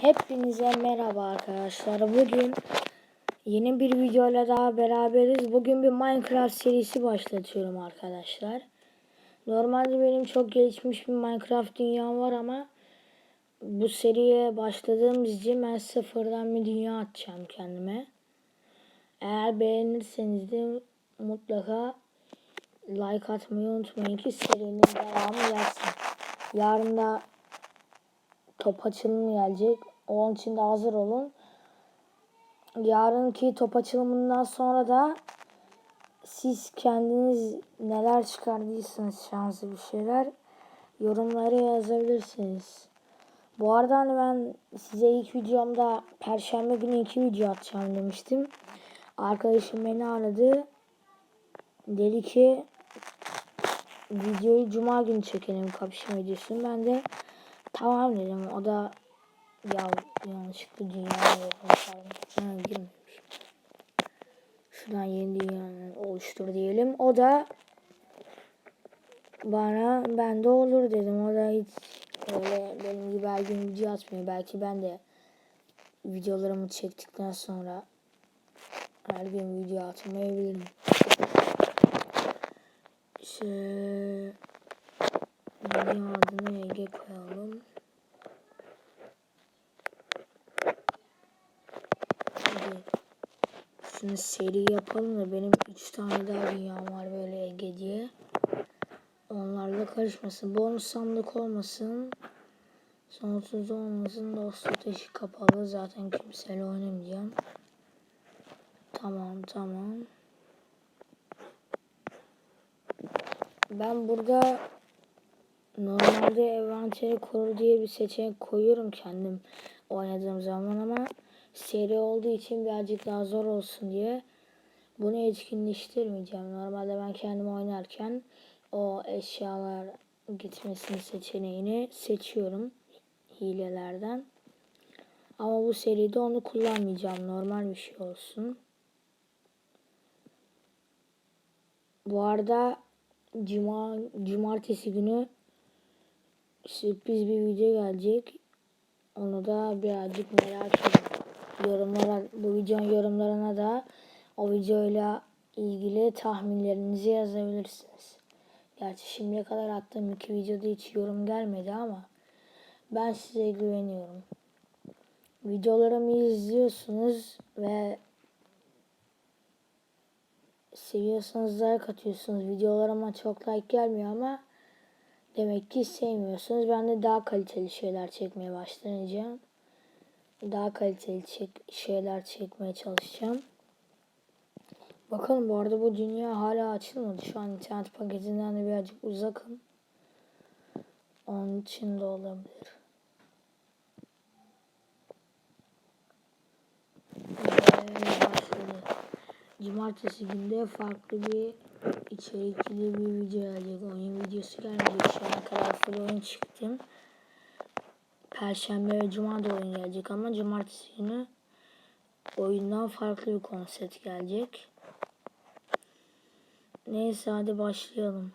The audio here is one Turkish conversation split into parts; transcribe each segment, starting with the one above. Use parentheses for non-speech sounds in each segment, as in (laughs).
Hepinize merhaba arkadaşlar. Bugün yeni bir videoyla daha beraberiz. Bugün bir Minecraft serisi başlatıyorum arkadaşlar. Normalde benim çok gelişmiş bir Minecraft dünyam var ama bu seriye başladığımız için ben sıfırdan bir dünya atacağım kendime. Eğer beğenirseniz de mutlaka like atmayı unutmayın ki serinin devamı gelsin. Yarın da top açılımı gelecek. Onun için de hazır olun. Yarınki top açılımından sonra da siz kendiniz neler çıkardıysanız şanslı bir şeyler yorumlara yazabilirsiniz. Bu arada hani ben size ilk videomda perşembe günü iki video atacağım demiştim. Arkadaşım beni aradı. Dedi ki videoyu cuma günü çekelim kapışma videosunu. Ben de Tamam dedim. O da ya yanlışlıkla dünyaya ha, girmemiş. Şuradan yeni dünya oluştur diyelim. O da bana ben de olur dedim. O da hiç öyle benim gibi her gün video atmıyor. Belki ben de videolarımı çektikten sonra her gün video atmayabilirim. Şey, dünya adını Ege koyalım. Hadi. Şunu seri yapalım da benim 3 tane daha dünyam var böyle Ege diye. Onlarla karışmasın. Bonus sandık olmasın. Sonsuz olmasın. Dostluk eşi kapalı. Zaten kimseyle oynamayacağım. Tamam tamam. Ben burada normalde envanteri koru diye bir seçenek koyuyorum kendim oynadığım zaman ama seri olduğu için birazcık daha zor olsun diye bunu etkinleştirmeyeceğim. Normalde ben kendim oynarken o eşyalar gitmesini seçeneğini seçiyorum hilelerden. Ama bu seride onu kullanmayacağım. Normal bir şey olsun. Bu arada Cuma, cumartesi günü sürpriz bir video gelecek. Onu da birazcık merak edin. Yorumlara, bu videonun yorumlarına da o videoyla ilgili tahminlerinizi yazabilirsiniz. Gerçi şimdiye kadar attığım iki videoda hiç yorum gelmedi ama ben size güveniyorum. Videolarımı izliyorsunuz ve seviyorsanız like atıyorsunuz. Videolarıma çok like gelmiyor ama demek ki sevmiyorsunuz. Ben de daha kaliteli şeyler çekmeye başlayacağım. Daha kaliteli çek şeyler çekmeye çalışacağım. Bakalım bu arada bu dünya hala açılmadı. Şu an internet paketinden de birazcık uzakım. Onun için de olabilir. Cumartesi günde farklı bir içerikli bir video gelecek. Oyun videosu gelmeyecek. Şu ana kadar full oyun çıktım. Perşembe ve Cuma da oyun gelecek ama Cumartesi günü oyundan farklı bir konsept gelecek. Neyse hadi başlayalım.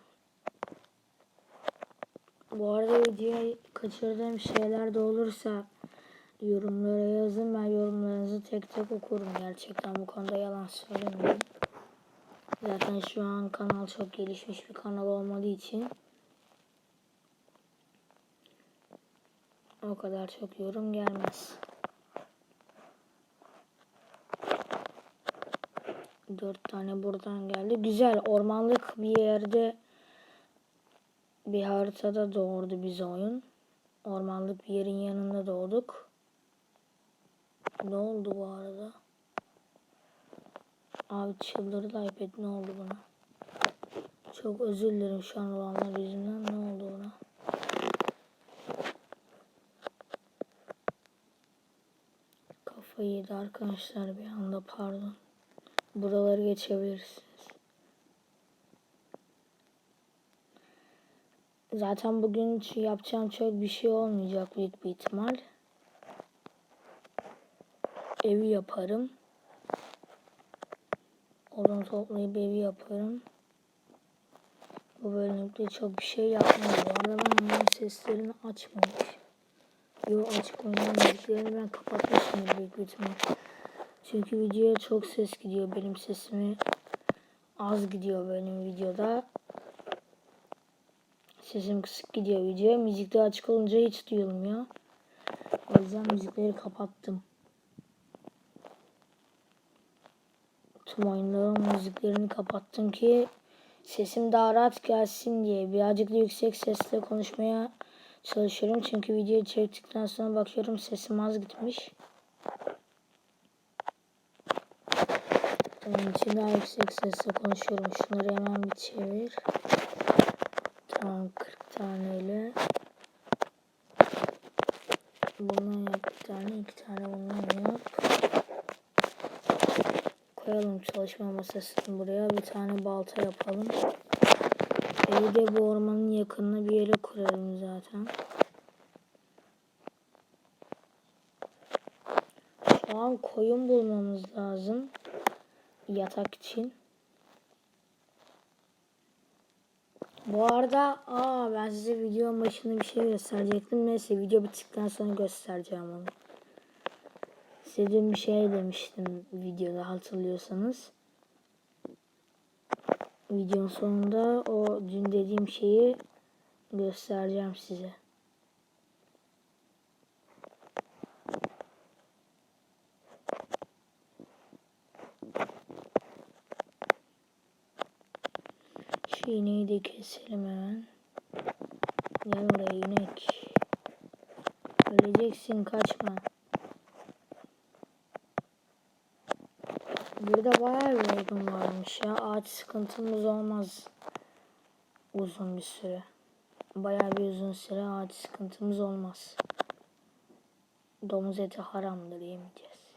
Bu arada videoya kaçırdığım şeyler de olursa yorumlara yazın. Ben yorumlarınızı tek tek okurum. Gerçekten bu konuda yalan söylemiyorum. Zaten şu an kanal çok gelişmiş bir kanal olmadığı için o kadar çok yorum gelmez. Dört tane buradan geldi. Güzel. Ormanlık bir yerde bir haritada doğurdu bize oyun. Ormanlık bir yerin yanında doğduk. Ne oldu bu arada? Abi çıldırdı iPad ne oldu buna? Çok özür dilerim şu an olanlar yüzünden ne oldu buna? Yedi arkadaşlar bir anda pardon. Buraları geçebilirsiniz. Zaten bugün yapacağım çok bir şey olmayacak büyük bir ihtimal. Evi yaparım. Odun toplayıp evi yaparım. Bu bölümde çok bir şey yapmıyorum. Bu arada ben onların seslerini açmamış. Yo açık oynayan müziklerini ben kapatmışım büyük ihtimal. Çünkü videoya çok ses gidiyor. Benim sesimi az gidiyor benim videoda. Sesim kısık gidiyor video. Müzikte açık olunca hiç duyulmuyor. O yüzden müzikleri kapattım. Tüm oyunların müziklerini kapattım ki sesim daha rahat gelsin diye. Birazcık da yüksek sesle konuşmaya çalışıyorum. Çünkü videoyu çektikten sonra bakıyorum sesim az gitmiş. Onun için daha yüksek sesle konuşuyorum. Şunları hemen bir çevir. Tamam 40 taneyle. Bundan yap bir tane, iki tane bundan yap. Koyalım çalışma masasını buraya. Bir tane balta yapalım. Evi de bu ormanın yakınına bir yere kuralım zaten. Şu an koyun bulmamız lazım. Yatak için. Bu arada aa ben size videonun başında bir şey gösterecektim. Neyse video bittikten sonra göstereceğim onu. Size bir şey demiştim videoda hatırlıyorsanız. Videonun sonunda o dün dediğim şeyi göstereceğim size. Şu iğneyi de keselim hemen. Gel buraya inek. Öleceksin kaçma. Burada bayağı bir odun varmış ya. Ağaç sıkıntımız olmaz. Uzun bir süre. Bayağı bir uzun süre ağaç sıkıntımız olmaz. Domuz eti haramdır yemeyeceğiz.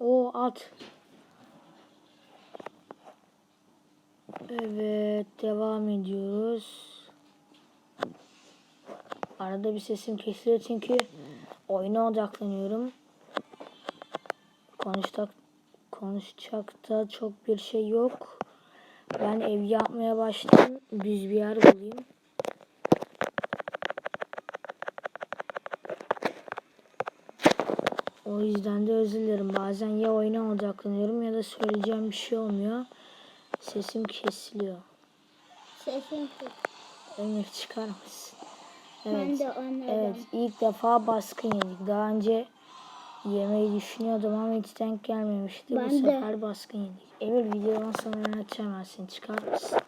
O at. Evet devam ediyoruz. Arada bir sesim kesiliyor çünkü oyuna odaklanıyorum. Konuştak konuşacakta çok bir şey yok. Ben ev yapmaya başladım. Düz bir yer bulayım. O yüzden de özür dilerim. Bazen ya oyuna odaklanıyorum ya da söyleyeceğim bir şey olmuyor. Sesim kesiliyor. Sesin kız. Emir çıkar mısın? Ben Evet. de ona Evet, ilk defa baskın yedik. Daha önce yemeyi düşünüyordum ama hiç denk gelmemişti. Ben Bu de. sefer baskın yedik. Emir videodan sonra ben seni. Çıkar mısın?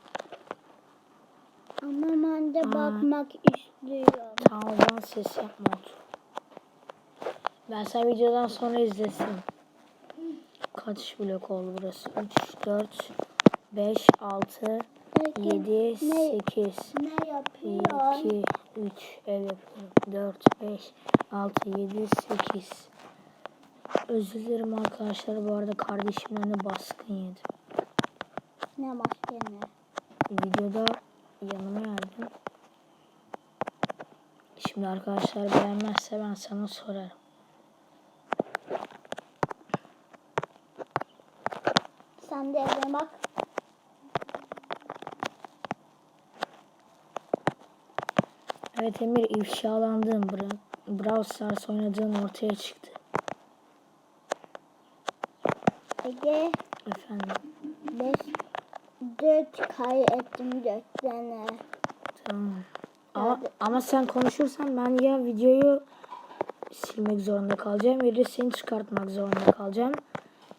Ama ben de Aa. bakmak istiyorum. Tamam zaman ses yapma otur. Ben sen videodan sonra izlesin. Kaç blok oldu burası? 3, 4, 5, 6, Peki 7, ne- 8, ne yapıyor? 2, 3, ev yapıyorum. 4, 5, 6, 7, 8. Özür dilerim arkadaşlar. Bu arada kardeşimden de baskın yedim. Ne mahkeme? Videoda yanıma geldim. Şimdi arkadaşlar beğenmezse ben sana sorarım. Sen de eve bak. Evet Emir ifşalandığın Bra- Brawl Stars oynadığın ortaya çıktı. Ege Efendim. 5 4 kaybettim 4 tane. Tamam. Ama, ama sen konuşursan ben ya videoyu silmek zorunda kalacağım ya da seni çıkartmak zorunda kalacağım.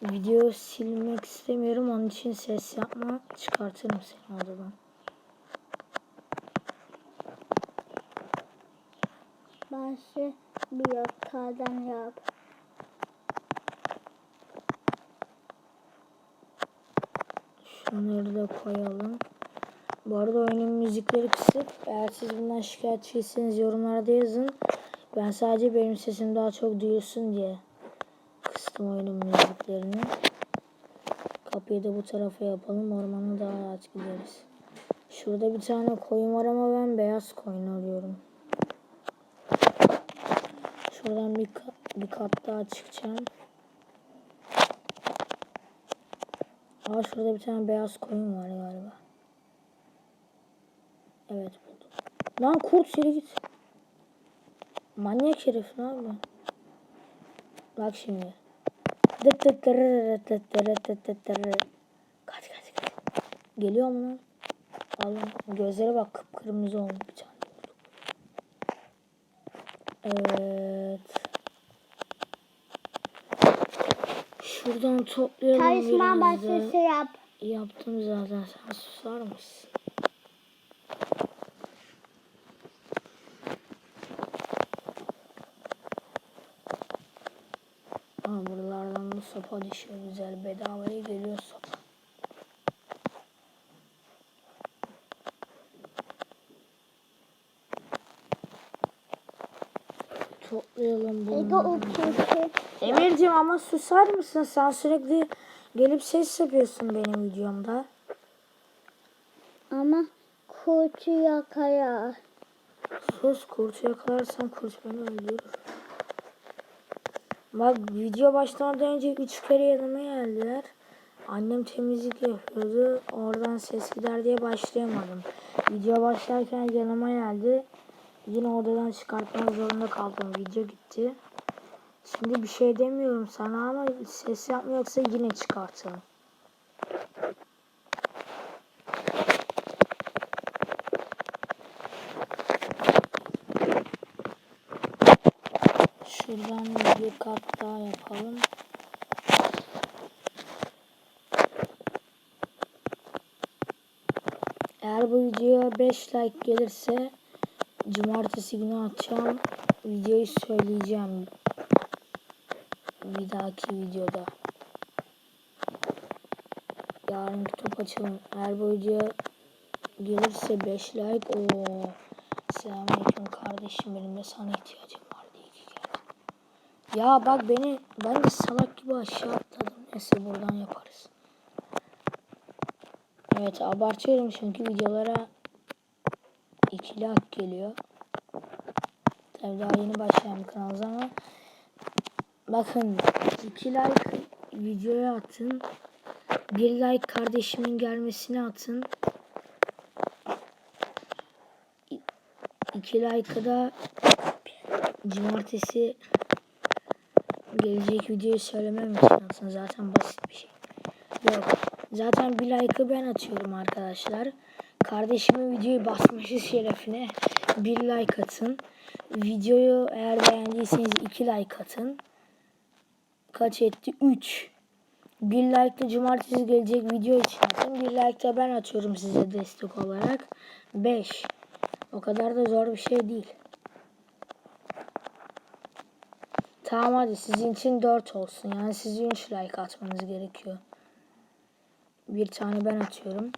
Videoyu silmek istemiyorum. Onun için ses yapma. Çıkartırım seni odadan. Başı bir yoktadan yap. Şunları da koyalım. Bu arada oyunun müzikleri kısık. Eğer siz bundan şikayetçiyseniz yorumlarda yazın. Ben sadece benim sesim daha çok duyulsun diye kıstım oyunun müziklerini. Kapıyı da bu tarafa yapalım. Ormana daha rahat gideriz. Şurada bir tane koyun var ama ben beyaz koyun arıyorum. Şuradan bir, ka- bir kat daha çıkacağım. Aa şurada bir tane beyaz koyun var galiba. Evet buldum. Lan kurt yürü git. Manyak herif ne yapıyor? Bak şimdi. Dıt dıt dırırırıt dıt dırırıt dıt dıt. Kaç kaç kaç. Geliyor mu lan? Allah'ım gözlere bak kıpkırmızı olmuş bir tane. Evet. Şuradan toplayalım Karışma başlısı yap. Yaptım zaten sen susar mısın? Aa, buralardan da sopa düşüyor güzel bedavaya geliyor sopa. Toplayalım Ego bunu. kötü. Emir'cim ama susar mısın? Sen sürekli gelip ses yapıyorsun benim videomda. Ama kötü yakaya. Sus kurtu yakalarsan kurt beni öldürür. Bak video başlamadan önce üç kere yanıma geldiler. Annem temizlik yapıyordu. Oradan ses gider diye başlayamadım. Video başlarken yanıma geldi. Yine odadan çıkartmak zorunda kaldım. Video gitti. Şimdi bir şey demiyorum sana ama ses yapmıyorsa yine çıkartalım. Şuradan bir kat daha yapalım. Eğer bu videoya 5 like gelirse cumartesi günü atacağım. Videoyu söyleyeceğim. Bir dahaki videoda. Yarın kitap açalım. Eğer bu videoya gelirse 5 like. Oo. Selamünaleyküm kardeşim benim de sana ihtiyacım var diye ki geldin. Ya bak beni ben de salak gibi aşağı atladım. Neyse buradan yaparız. Evet abartıyorum çünkü videolara ikili hak geliyor. Tabii daha yeni başlayan bir kanalız ama bakın iki like videoya atın. Bir like kardeşimin gelmesine atın. İ- İki like'ı da cumartesi gelecek videoyu söylemem için atın. Zaten basit bir şey. Yok. Zaten bir like'ı ben atıyorum arkadaşlar. Kardeşimin videoyu basması şerefine bir like atın. Videoyu eğer beğendiyseniz iki like atın. Kaç etti? 3. Bir like de cumartesi gelecek video için atın. Bir like de ben atıyorum size destek olarak. 5. O kadar da zor bir şey değil. Tamam hadi sizin için 4 olsun. Yani sizin 3 like atmanız gerekiyor. Bir tane ben atıyorum.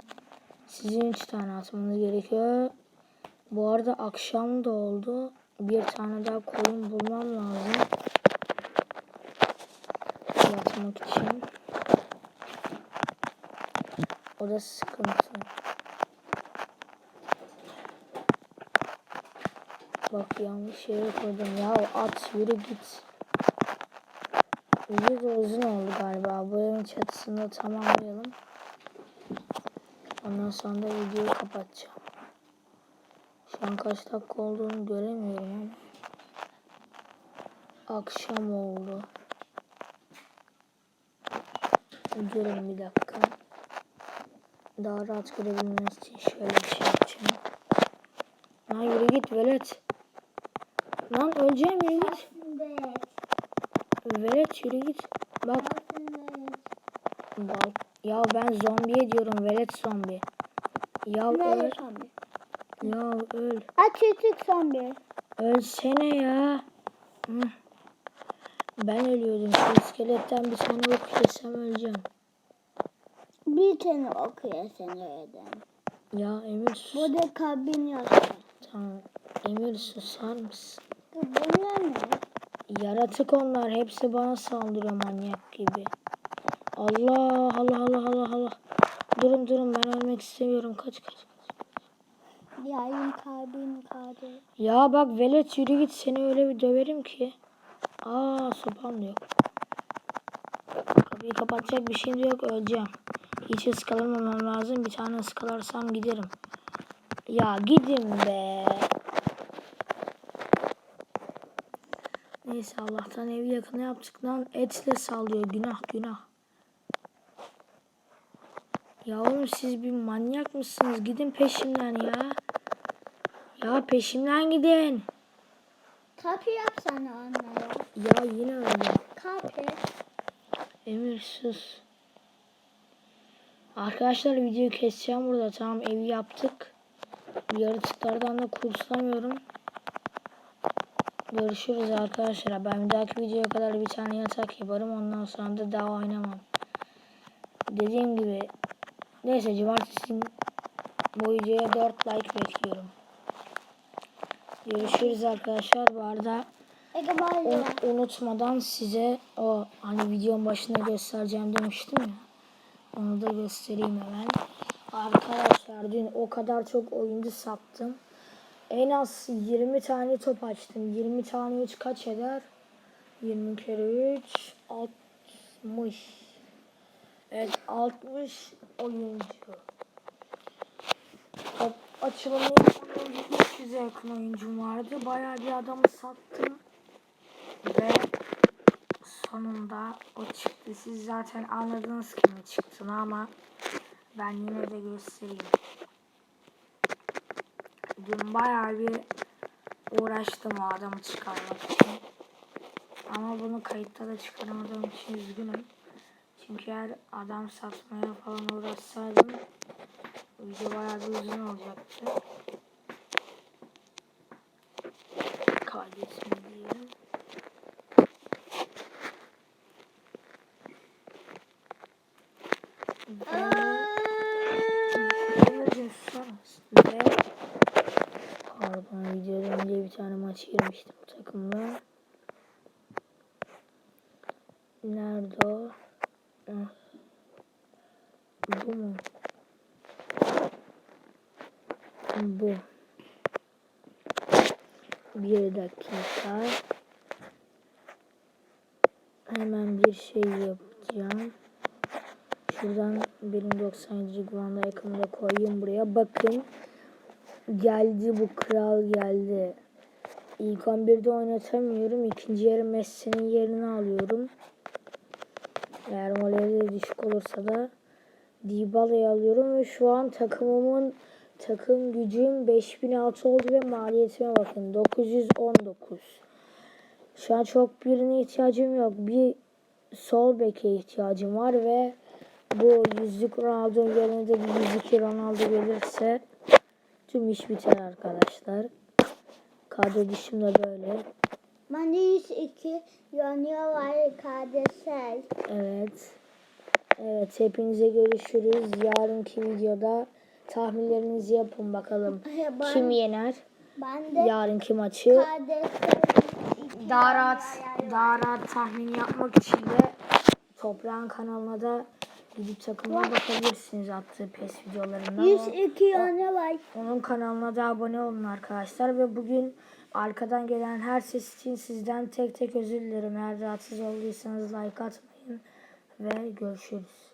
Sizin 3 tane atmanız gerekiyor. Bu arada akşam da oldu. Bir tane daha koyun bulmam lazım. Yatmak için. O da sıkıntı. Bak yanlış yere koydum. Ya at yürü git. Video da uzun oldu galiba. Bu evin çatısını tamamlayalım. Ondan sonra da videoyu kapatacağım. Şu an kaç dakika olduğunu göremiyorum ama. Akşam oldu. Durun bir dakika. Daha rahat görebilmeniz için şöyle bir şey yapacağım. Lan yürü git velet. Lan öleceğim yürü git. Velet yürü git. Bak. Bak. Ya ben zombiye diyorum velet zombi. Ya öl. Ya öl. Aç küçük zombi. Ölsene ya. Hı. Ben ölüyordum. Şu iskeletten bir tane ok yesem öleceğim. Bir tane okuyor sen öğren. Ya Emir sus. Burada kabin yazıyor. Tamam. Emir susar mısın? Bunlar ne? Yaratık onlar. Hepsi bana saldırıyor manyak gibi. Allah Allah Allah Allah Allah. Durun durun ben ölmek istemiyorum. Kaç kaç. Yayın kabin kadı. Ya bak velet yürü git seni öyle bir döverim ki. Aa sopam da yok. Kapıyı kapatacak bir şeyim de yok öleceğim. Hiç ıskalamamam lazım. Bir tane ıskalarsam giderim. Ya gidin be. Neyse Allah'tan evi yakına yaptık lan. Etle sallıyor. Günah günah. Ya oğlum siz bir manyak mısınız? Gidin peşimden ya. Ya peşimden gidin. Kapı yapsana onlara. Ya yine öyle. Kapı. Emir sus. Arkadaşlar videoyu keseceğim burada. Tamam evi yaptık. Yaratıklardan da kurtulamıyorum. Görüşürüz arkadaşlar. Ben bir dahaki videoya kadar bir tane yatak yaparım. Ondan sonra da daha oynamam. Dediğim gibi neyse cumartesi bu videoya 4 like bekliyorum. Görüşürüz arkadaşlar. Bu arada. Un- unutmadan size o hani videonun başında göstereceğim demiştim ya. Onu da göstereyim hemen. Arkadaşlar dün o kadar çok oyuncu sattım. En az 20 tane top açtım. 20 tane 3 kaç eder? 20 kere 3 60. Evet 60 oyuncu. Top açılımı yapmadan önce 300'e yakın oyuncum vardı. Bayağı bir adamı sattım. Ve sonunda o çıktı. Siz zaten anladınız kime çıktığını ama ben yine de göstereyim. Dün bayağı bir uğraştım o adamı çıkarmak için. Ama bunu kayıtta da çıkaramadığım için üzgünüm. Çünkü eğer adam satmaya falan uğraşsaydım video bayağı bir uzun olacaktı. Kaydetme diyelim. Ve Emir'cim susar mısın? Ve Pardon videodan önce bir tane maç girmiştim bu takımla. Nerede o? Ah. Bu mu? Bu. Bir dakika. Hemen bir şey yapacağım. Şuradan benim 97. Guanda yakımda koyayım buraya. Bakın. Geldi bu kral geldi. İlk 11'de oynatamıyorum. İkinci yarı Messi'nin yerini alıyorum. Eğer morali düşük olursa da Dybala'yı alıyorum ve şu an takımımın takım gücüm 5006 oldu ve maliyetime bakın 919. Şu an çok birine ihtiyacım yok. Bir sol beke ihtiyacım var ve bu yüzlük Ronaldo'nun yerine de bir 102 Ronaldo gelirse tüm iş biter arkadaşlar. Kadro dışımda böyle. Bende 102 yanıyor var kardeşler. Evet. Evet hepinize görüşürüz. Yarınki videoda tahminlerinizi yapın bakalım. (laughs) Ben, Kim yener? ben de Yarınki maçı. Daha rahat, daha rahat tahmin yapmak için de Toprağın kanalına da gidip takımına bakabilirsiniz attığı PES videolarında. O- 102 yanıyor var. Onun kanalına da abone olun arkadaşlar ve bugün arkadan gelen her ses için sizden tek tek özür dilerim. Eğer rahatsız olduysanız like atmayın ve görüşürüz.